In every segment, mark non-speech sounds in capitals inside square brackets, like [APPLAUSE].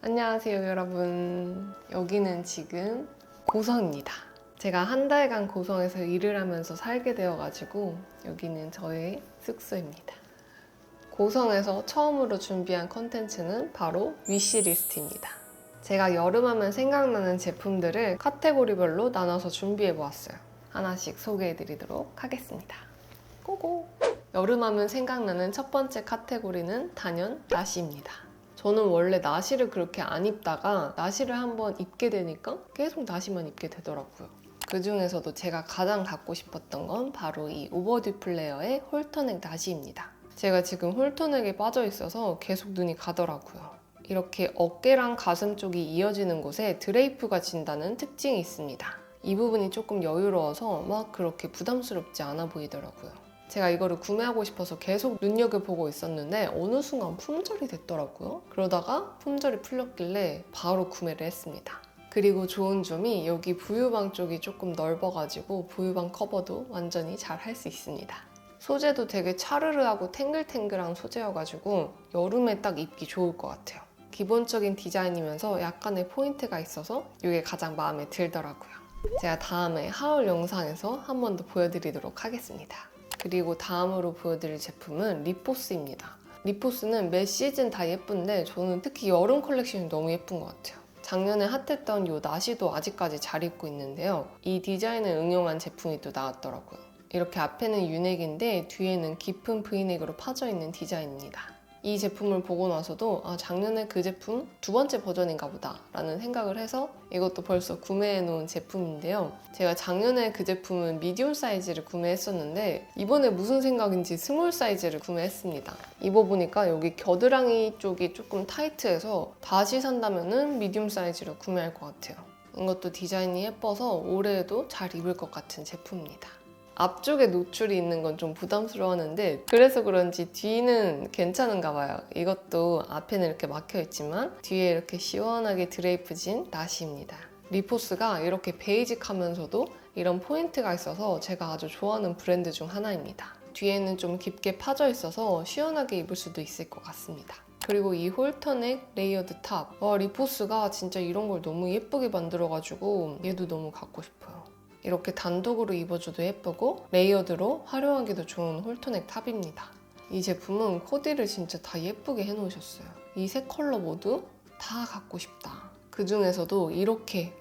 안녕하세요, 여러분. 여기는 지금 고성입니다. 제가 한 달간 고성에서 일을 하면서 살게 되어가지고 여기는 저의 숙소입니다. 고성에서 처음으로 준비한 컨텐츠는 바로 위시리스트입니다. 제가 여름하면 생각나는 제품들을 카테고리별로 나눠서 준비해 보았어요. 하나씩 소개해 드리도록 하겠습니다. 고고! 여름하면 생각나는 첫 번째 카테고리는 단연 나시입니다. 저는 원래 나시를 그렇게 안 입다가 나시를 한번 입게 되니까 계속 나시만 입게 되더라고요. 그 중에서도 제가 가장 갖고 싶었던 건 바로 이 오버듀 플레어의 홀터넥 나시입니다. 제가 지금 홀터넥에 빠져 있어서 계속 눈이 가더라고요. 이렇게 어깨랑 가슴 쪽이 이어지는 곳에 드레이프가 진다는 특징이 있습니다. 이 부분이 조금 여유로워서 막 그렇게 부담스럽지 않아 보이더라고요. 제가 이거를 구매하고 싶어서 계속 눈여겨보고 있었는데 어느 순간 품절이 됐더라고요. 그러다가 품절이 풀렸길래 바로 구매를 했습니다. 그리고 좋은 점이 여기 부유방 쪽이 조금 넓어가지고 부유방 커버도 완전히 잘 할 수 있습니다. 소재도 되게 차르르하고 탱글탱글한 소재여가지고 여름에 딱 입기 좋을 것 같아요. 기본적인 디자인이면서 약간의 포인트가 있어서 이게 가장 마음에 들더라고요. 제가 다음에 하울 영상에서 한 번 더 보여드리도록 하겠습니다. 그리고 다음으로 보여드릴 제품은 리포스입니다. 리포스는 매 시즌 다 예쁜데 저는 특히 여름 컬렉션이 너무 예쁜 것 같아요. 작년에 핫했던 이 나시도 아직까지 잘 입고 있는데요. 이 디자인을 응용한 제품이 또 나왔더라고요. 이렇게 앞에는 유넥인데 뒤에는 깊은 브이넥으로 파져 있는 디자인입니다. 이 제품을 보고 나서도 아, 작년에 그 제품 두 번째 버전인가 보다 라는 생각을 해서 이것도 벌써 구매해 놓은 제품인데요. 제가 작년에 그 제품은 미디움 사이즈를 구매했었는데 이번에 무슨 생각인지 스몰 사이즈를 구매했습니다. 입어보니까 여기 겨드랑이 쪽이 조금 타이트해서 다시 산다면은 미디움 사이즈로 구매할 것 같아요. 이것도 디자인이 예뻐서 올해에도 잘 입을 것 같은 제품입니다. 앞쪽에 노출이 있는 건 좀 부담스러워하는데 그래서 그런지 뒤는 괜찮은가 봐요. 이것도 앞에는 이렇게 막혀 있지만 뒤에 이렇게 시원하게 드레이프진 나시입니다. 리포스가 이렇게 베이직하면서도 이런 포인트가 있어서 제가 아주 좋아하는 브랜드 중 하나입니다. 뒤에는 좀 깊게 파져 있어서 시원하게 입을 수도 있을 것 같습니다. 그리고 이 홀터넥 레이어드 탑. 와, 리포스가 진짜 이런 걸 너무 예쁘게 만들어가지고 얘도 너무 갖고 싶어요. 이렇게 단독으로 입어줘도 예쁘고 레이어드로 활용하기도 좋은 홀터넥 탑입니다. 이 제품은 코디를 진짜 다 예쁘게 해놓으셨어요. 이 세 컬러 모두 다 갖고 싶다. 그 중에서도 이렇게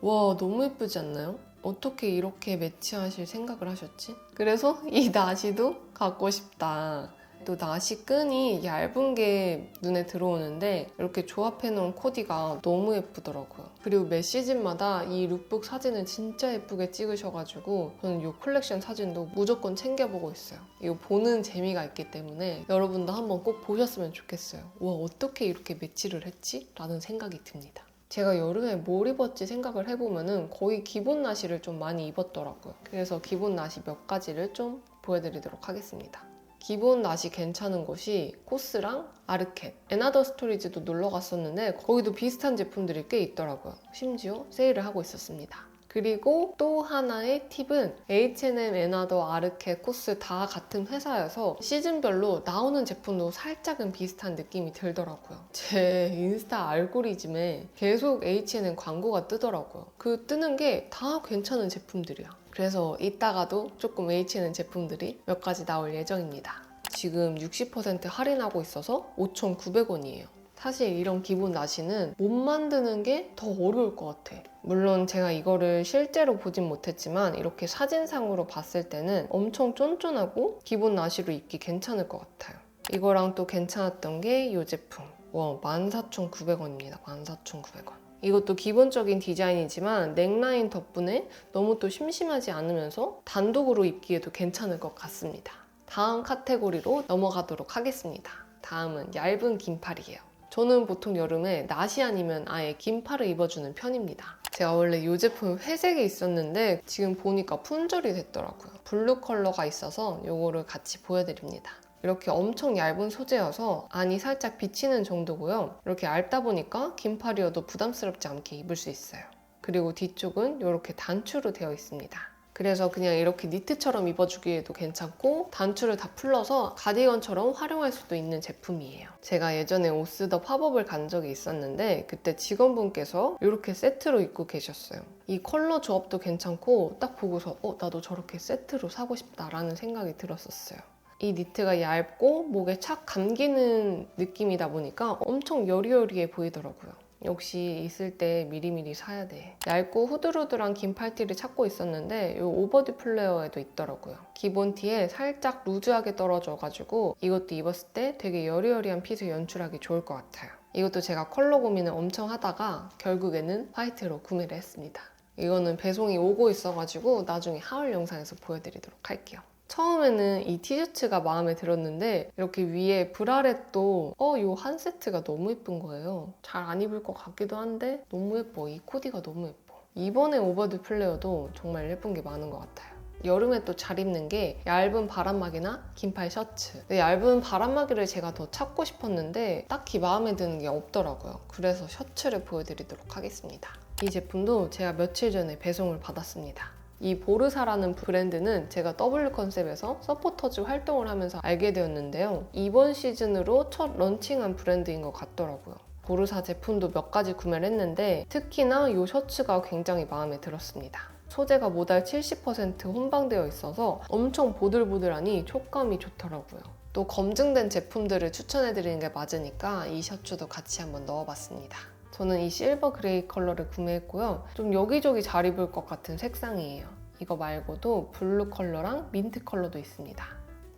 와 너무 예쁘지 않나요? 어떻게 이렇게 매치하실 생각을 하셨지? 그래서 이 [LAUGHS] 나시도 갖고 싶다. 또 나시 끈이 얇은 게 눈에 들어오는데 이렇게 조합해 놓은 코디가 너무 예쁘더라고요. 그리고 매 시즌마다 이 룩북 사진을 진짜 예쁘게 찍으셔가지고 저는 이 컬렉션 사진도 무조건 챙겨보고 있어요. 이거 보는 재미가 있기 때문에 여러분도 한번 꼭 보셨으면 좋겠어요. 와 어떻게 이렇게 매치를 했지? 라는 생각이 듭니다. 제가 여름에 뭘 입었지 생각을 해보면은 거의 기본 나시를 좀 많이 입었더라고요. 그래서 기본 나시 몇 가지를 좀 보여드리도록 하겠습니다. 기본 낫이 괜찮은 곳이 코스랑 아르켓, 에나더 스토리지도 놀러 갔었는데 거기도 비슷한 제품들이 꽤 있더라고요. 심지어 세일을 하고 있었습니다. 그리고 또 하나의 팁은 H&M, 에나더, 아르켓, 코스 다 같은 회사여서 시즌별로 나오는 제품도 살짝은 비슷한 느낌이 들더라고요. [LAUGHS] 제 인스타 알고리즘에 계속 H&M 광고가 뜨더라고요. 그 뜨는 게 다 괜찮은 제품들이야. 그래서 이따가도 조금 H&M 제품들이 몇 가지 나올 예정입니다. 지금 60% 할인하고 있어서 5,900원이에요. 사실 이런 기본 나시는 못 만드는 게 더 어려울 것 같아. 물론 제가 이거를 실제로 보진 못했지만 이렇게 사진상으로 봤을 때는 엄청 쫀쫀하고 기본 나시로 입기 괜찮을 것 같아요. 이거랑 또 괜찮았던 게 이 제품. 와, 14,900원입니다. 14,900원. 이것도 기본적인 디자인이지만 넥라인 덕분에 너무 또 심심하지 않으면서 단독으로 입기에도 괜찮을 것 같습니다. 다음 카테고리로 넘어가도록 하겠습니다. 다음은 얇은 긴팔이에요. 저는 보통 여름에 나시 아니면 아예 긴팔을 입어주는 편입니다. 제가 원래 이 제품 회색이 있었는데 지금 보니까 품절이 됐더라고요. 블루 컬러가 있어서 이거를 같이 보여드립니다. 이렇게 엄청 얇은 소재여서 안이 살짝 비치는 정도고요. 이렇게 얇다 보니까 긴팔이어도 부담스럽지 않게 입을 수 있어요. 그리고 뒤쪽은 이렇게 단추로 되어 있습니다. 그래서 그냥 이렇게 니트처럼 입어주기에도 괜찮고 단추를 다 풀러서 가디건처럼 활용할 수도 있는 제품이에요. 제가 예전에 오스더 팝업을 간 적이 있었는데 그때 직원분께서 이렇게 세트로 입고 계셨어요. 이 컬러 조합도 괜찮고 딱 보고서 어 나도 저렇게 세트로 사고 싶다라는 생각이 들었었어요. 이 니트가 얇고 목에 착 감기는 느낌이다 보니까 엄청 여리여리해 보이더라고요. 역시 있을 때 미리미리 사야 돼. 얇고 후들후들한 긴 팔티를 찾고 있었는데 이 오버디 플레어에도 있더라고요. 기본 티에 살짝 루즈하게 떨어져가지고 이것도 입었을 때 되게 여리여리한 핏을 연출하기 좋을 것 같아요. 이것도 제가 컬러 고민을 엄청 하다가 결국에는 화이트로 구매를 했습니다. 이거는 배송이 오고 있어가지고 나중에 하울 영상에서 보여드리도록 할게요. 처음에는 이 티셔츠가 마음에 들었는데 이렇게 위에 브라렛도 어, 요 한 세트가 너무 예쁜 거예요. 잘 안 입을 것 같기도 한데 너무 예뻐. 이 코디가 너무 예뻐. 이번에 오버드 플레어도 정말 예쁜 게 많은 것 같아요. 여름에 또 잘 입는 게 얇은 바람막이나 긴팔 셔츠. 근데 얇은 바람막이를 제가 더 찾고 싶었는데 딱히 마음에 드는 게 없더라고요. 그래서 셔츠를 보여드리도록 하겠습니다. 이 제품도 제가 며칠 전에 배송을 받았습니다. 이 보르사라는 브랜드는 제가 W 컨셉에서 서포터즈 활동을 하면서 알게 되었는데요. 이번 시즌으로 첫 런칭한 브랜드인 것 같더라고요. 보르사 제품도 몇 가지 구매를 했는데 특히나 이 셔츠가 굉장히 마음에 들었습니다. 소재가 모달 70% 혼방되어 있어서 엄청 보들보들하니 촉감이 좋더라고요. 또 검증된 제품들을 추천해드리는 게 맞으니까 이 셔츠도 같이 한번 넣어봤습니다. 저는 이 실버 그레이 컬러를 구매했고요. 좀 여기저기 잘 입을 것 같은 색상이에요. 이거 말고도 블루 컬러랑 민트 컬러도 있습니다.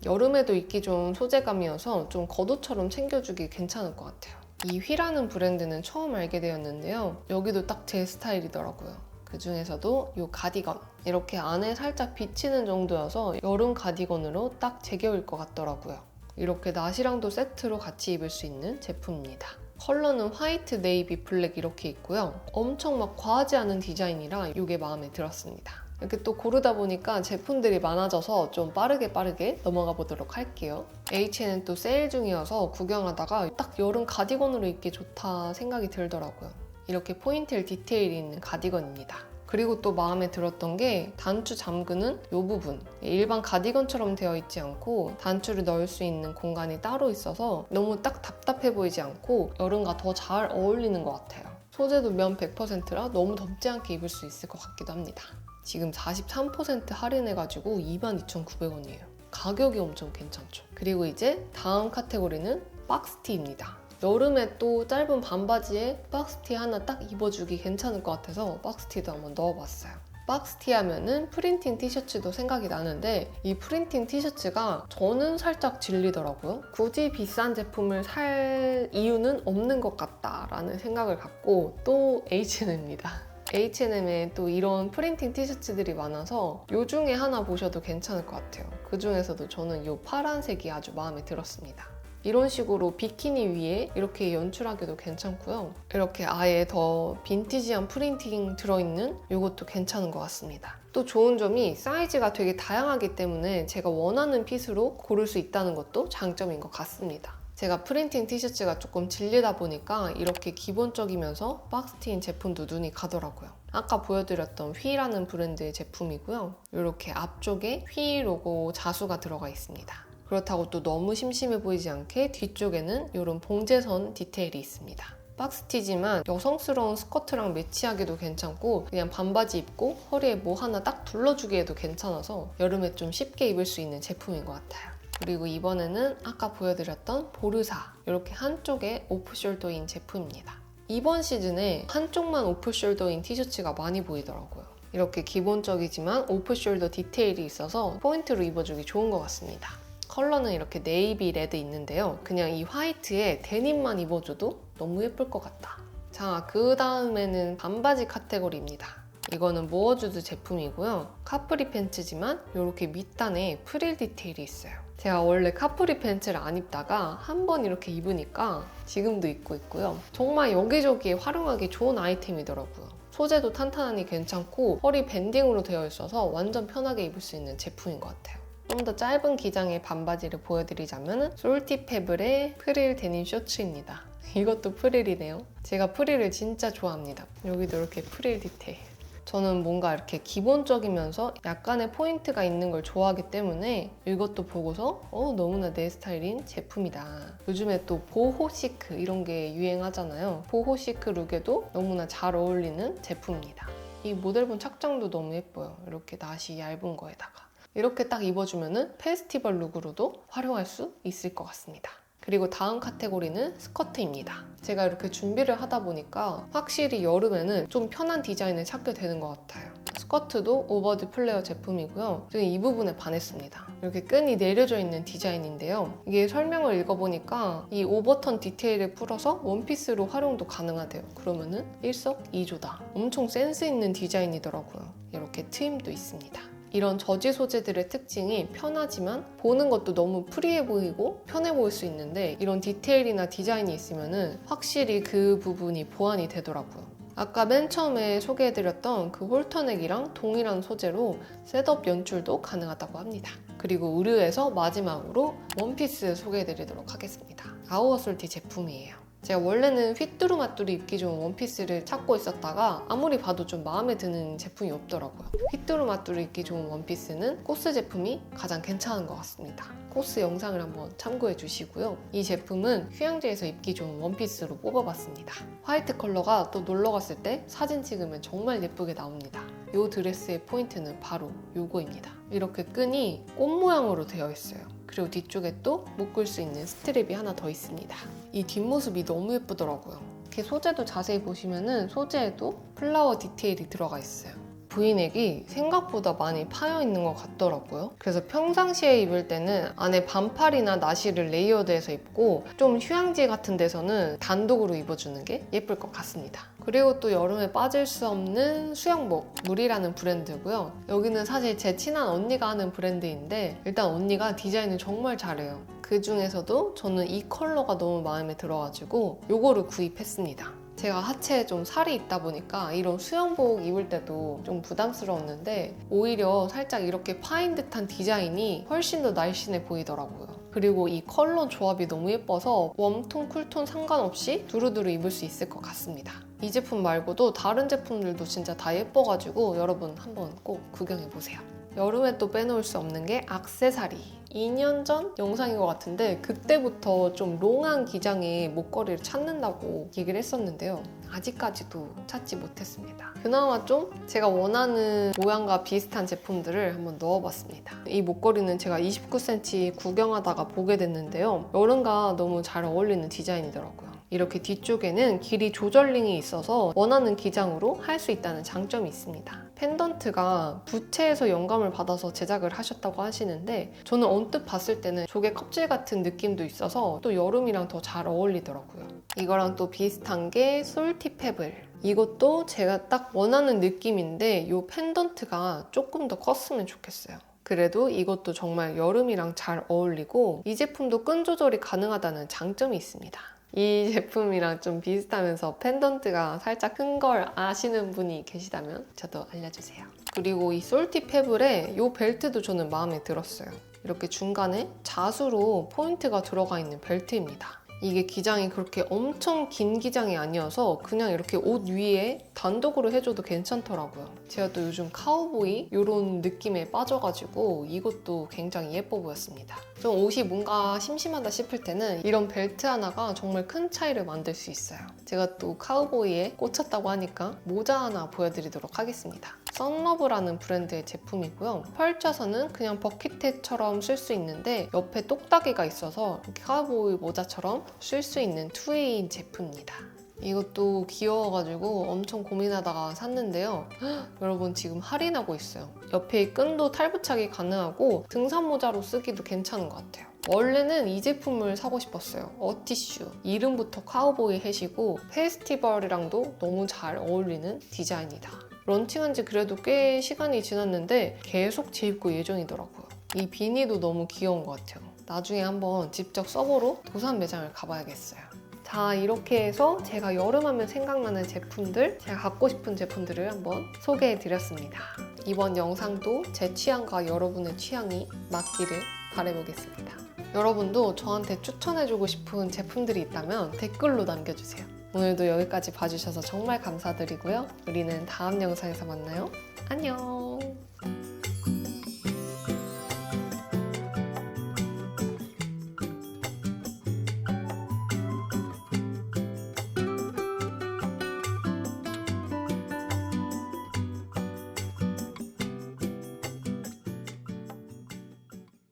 여름에도 입기 좋은 소재감이어서 좀 겉옷처럼 챙겨주기 괜찮을 것 같아요. 이 휘라는 브랜드는 처음 알게 되었는데요. 여기도 딱 제 스타일이더라고요. 그 중에서도 이 가디건 이렇게 안에 살짝 비치는 정도여서 여름 가디건으로 딱 제격일 것 같더라고요. 이렇게 나시랑도 세트로 같이 입을 수 있는 제품입니다. 컬러는 화이트, 네이비, 블랙 이렇게 있고요. 엄청 막 과하지 않은 디자인이라 이게 마음에 들었습니다. 이렇게 또 고르다 보니까 제품들이 많아져서 좀 빠르게 빠르게 넘어가 보도록 할게요. H는 또 세일 중이어서 구경하다가 딱 여름 가디건으로 입기 좋다 생각이 들더라고요. 이렇게 포인트를 디테일이 있는 가디건입니다. 그리고 또 마음에 들었던 게 단추 잠그는 이 부분. 일반 가디건처럼 되어 있지 않고 단추를 넣을 수 있는 공간이 따로 있어서 너무 딱 답답해 보이지 않고 여름과 더 잘 어울리는 것 같아요. 소재도 면 100%라 너무 덥지 않게 입을 수 있을 것 같기도 합니다. 지금 43% 할인해가지고 22,900원이에요. 가격이 엄청 괜찮죠. 그리고 이제 다음 카테고리는 박스티입니다 여름에 또 짧은 반바지에 박스티 하나 딱 입어주기 괜찮을 것 같아서 박스티도 한번 넣어봤어요. 박스티 하면은 프린팅 티셔츠도 생각이 나는데 이 프린팅 티셔츠가 저는 살짝 질리더라고요. 굳이 비싼 제품을 살 이유는 없는 것 같다라는 생각을 갖고 또 H&M입니다. H&M에 또 이런 프린팅 티셔츠들이 많아서 요 중에 하나 보셔도 괜찮을 것 같아요. 그 중에서도 저는 이 파란색이 아주 마음에 들었습니다. 이런 식으로 비키니 위에 이렇게 연출하기도 괜찮고요. 이렇게 아예 더 빈티지한 프린팅 들어있는 이것도 괜찮은 것 같습니다. 또 좋은 점이 사이즈가 되게 다양하기 때문에 제가 원하는 핏으로 고를 수 있다는 것도 장점인 것 같습니다. 제가 프린팅 티셔츠가 조금 질리다 보니까 이렇게 기본적이면서 박스티인 제품도 눈이 가더라고요. 아까 보여드렸던 휘라는 브랜드의 제품이고요. 이렇게 앞쪽에 휘 로고 자수가 들어가 있습니다. 그렇다고 또 너무 심심해 보이지 않게 뒤쪽에는 이런 봉제선 디테일이 있습니다. 박스티지만 여성스러운 스커트랑 매치하기도 괜찮고 그냥 반바지 입고 허리에 뭐 하나 딱 둘러주기에도 괜찮아서 여름에 좀 쉽게 입을 수 있는 제품인 것 같아요. 그리고 이번에는 아까 보여드렸던 보르사 이렇게 한쪽에 오프숄더인 제품입니다. 이번 시즌에 한쪽만 오프숄더인 티셔츠가 많이 보이더라고요. 이렇게 기본적이지만 오프숄더 디테일이 있어서 포인트로 입어주기 좋은 것 같습니다. 컬러는 이렇게 네이비 레드 있는데요. 그냥 이 화이트에 데님만 입어줘도 너무 예쁠 것 같다. 자, 그 다음에는 반바지 카테고리입니다. 이거는 모어주드 제품이고요. 카프리 팬츠지만 이렇게 밑단에 프릴 디테일이 있어요. 제가 원래 카프리 팬츠를 안 입다가 한 번 이렇게 입으니까 지금도 입고 있고요. 정말 여기저기에 활용하기 좋은 아이템이더라고요. 소재도 탄탄하니 괜찮고 허리 밴딩으로 되어 있어서 완전 편하게 입을 수 있는 제품인 것 같아요. 좀 더 짧은 기장의 반바지를 보여드리자면 솔티 페블의 프릴 데님 셔츠입니다. [LAUGHS] 이것도 프릴이네요. 제가 프릴을 진짜 좋아합니다. 여기도 이렇게 프릴 디테일. 저는 뭔가 이렇게 기본적이면서 약간의 포인트가 있는 걸 좋아하기 때문에 이것도 보고서 어, 너무나 내 스타일인 제품이다. 요즘에 또 보호 시크 이런 게 유행하잖아요. 보호 시크 룩에도 너무나 잘 어울리는 제품입니다. 이 모델분 착장도 너무 예뻐요. 이렇게 나시 얇은 거에다가. 이렇게 딱 입어주면은 페스티벌 룩으로도 활용할 수 있을 것 같습니다. 그리고 다음 카테고리는 스커트입니다. 제가 이렇게 준비를 하다 보니까 확실히 여름에는 좀 편한 디자인을 찾게 되는 것 같아요. 스커트도 오버드 플레어 제품이고요. 저는 이 부분에 반했습니다. 이렇게 끈이 내려져 있는 디자인인데요. 이게 설명을 읽어보니까 이 오버턴 디테일을 풀어서 원피스로 활용도 가능하대요. 그러면은 일석이조다. 엄청 센스 있는 디자인이더라고요. 이렇게 트임도 있습니다. 이런 저지 소재들의 특징이 편하지만 보는 것도 너무 프리해 보이고 편해 보일 수 있는데 이런 디테일이나 디자인이 있으면은 확실히 그 부분이 보완이 되더라고요. 아까 맨 처음에 소개해드렸던 그 홀터넥이랑 동일한 소재로 셋업 연출도 가능하다고 합니다. 그리고 의류에서 마지막으로 원피스 소개해드리도록 하겠습니다. 아우어솔티 제품이에요. 제가 원래는 휘뚜루마뚜루 입기 좋은 원피스를 찾고 있었다가 아무리 봐도 좀 마음에 드는 제품이 없더라고요. 휘뚜루마뚜루 입기 좋은 원피스는 코스 제품이 가장 괜찮은 것 같습니다. 코스 영상을 한번 참고해 주시고요. 이 제품은 휴양지에서 입기 좋은 원피스로 뽑아봤습니다. 화이트 컬러가 또 놀러 갔을 때 사진 찍으면 정말 예쁘게 나옵니다. 이 드레스의 포인트는 바로 요거입니다. 이렇게 끈이 꽃 모양으로 되어 있어요. 그리고 뒤쪽에 또 묶을 수 있는 스트랩이 하나 더 있습니다. 이 뒷모습이 너무 예쁘더라고요. 이렇게 소재도 자세히 보시면은 소재에도 플라워 디테일이 들어가 있어요. 브이넥이 생각보다 많이 파여 있는 것 같더라고요. 그래서 평상시에 입을 때는 안에 반팔이나 나시를 레이어드해서 입고 좀 휴양지 같은 데서는 단독으로 입어주는 게 예쁠 것 같습니다. 그리고 또 여름에 빠질 수 없는 수영복 물이라는 브랜드고요. 여기는 사실 제 친한 언니가 하는 브랜드인데 일단 언니가 디자인을 정말 잘해요. 그 중에서도 저는 이 컬러가 너무 마음에 들어가지고 요거를 구입했습니다. 제가 하체에 좀 살이 있다 보니까 이런 수영복 입을 때도 좀 부담스러웠는데 오히려 살짝 이렇게 파인 듯한 디자인이 훨씬 더 날씬해 보이더라고요. 그리고 이 컬러 조합이 너무 예뻐서 웜톤, 쿨톤 상관없이 두루두루 입을 수 있을 것 같습니다. 이 제품 말고도 다른 제품들도 진짜 다 예뻐가지고 여러분 한번 꼭 구경해보세요. 여름에 또 빼놓을 수 없는 게 악세사리. 2년 전 영상인 것 같은데 그때부터 좀 롱한 기장의 목걸이를 찾는다고 얘기를 했었는데요. 아직까지도 찾지 못했습니다. 그나마 좀 제가 원하는 모양과 비슷한 제품들을 한번 넣어봤습니다. 이 목걸이는 제가 29cm 구경하다가 보게 됐는데요. 여름과 너무 잘 어울리는 디자인이더라고요. 이렇게 뒤쪽에는 길이 조절링이 있어서 원하는 기장으로 할 수 있다는 장점이 있습니다. 펜던트가 부채에서 영감을 받아서 제작을 하셨다고 하시는데 저는 언뜻 봤을 때는 조개 껍질 같은 느낌도 있어서 또 여름이랑 더 잘 어울리더라고요. 이거랑 또 비슷한 게 솔티 페블. 이것도 제가 딱 원하는 느낌인데 이 펜던트가 조금 더 컸으면 좋겠어요. 그래도 이것도 정말 여름이랑 잘 어울리고 이 제품도 끈 조절이 가능하다는 장점이 있습니다. 이 제품이랑 좀 비슷하면서 펜던트가 살짝 큰 걸 아시는 분이 계시다면 저도 알려주세요. 그리고 이 솔티 페블의 이 벨트도 저는 마음에 들었어요. 이렇게 중간에 자수로 포인트가 들어가 있는 벨트입니다. 이게 기장이 그렇게 엄청 긴 기장이 아니어서 그냥 이렇게 옷 위에 단독으로 해줘도 괜찮더라고요. 제가 또 요즘 카우보이 이런 느낌에 빠져가지고 이것도 굉장히 예뻐 보였습니다. 좀 옷이 뭔가 심심하다 싶을 때는 이런 벨트 하나가 정말 큰 차이를 만들 수 있어요. 제가 또 카우보이에 꽂혔다고 하니까 모자 하나 보여드리도록 하겠습니다. 썬러브라는 브랜드의 제품이고요. 펼쳐서는 그냥 버킷햇처럼 쓸 수 있는데 옆에 똑딱이가 있어서 카우보이 모자처럼 쓸 수 있는 투웨이인 제품입니다. 이것도 귀여워가지고 엄청 고민하다가 샀는데요. 헉, [GASPS] 여러분 지금 할인하고 있어요. 옆에 이 끈도 탈부착이 가능하고 등산 모자로 쓰기도 괜찮은 것 같아요. 원래는 이 제품을 사고 싶었어요. 어티슈. 이름부터 카우보이 햇이고 페스티벌이랑도 너무 잘 어울리는 디자인이다. 런칭한 지 그래도 꽤 시간이 지났는데 계속 재입고 예정이더라고요. 이 비니도 너무 귀여운 것 같아요. 나중에 한번 직접 써보러 도산 매장을 가봐야겠어요. 자, 이렇게 해서 제가 여름하면 생각나는 제품들, 제가 갖고 싶은 제품들을 한번 소개해 드렸습니다. 이번 영상도 제 취향과 여러분의 취향이 맞기를 바라보겠습니다. 여러분도 저한테 추천해주고 싶은 제품들이 있다면 댓글로 남겨주세요. 오늘도 여기까지 봐주셔서 정말 감사드리고요. 우리는 다음 영상에서 만나요. 안녕.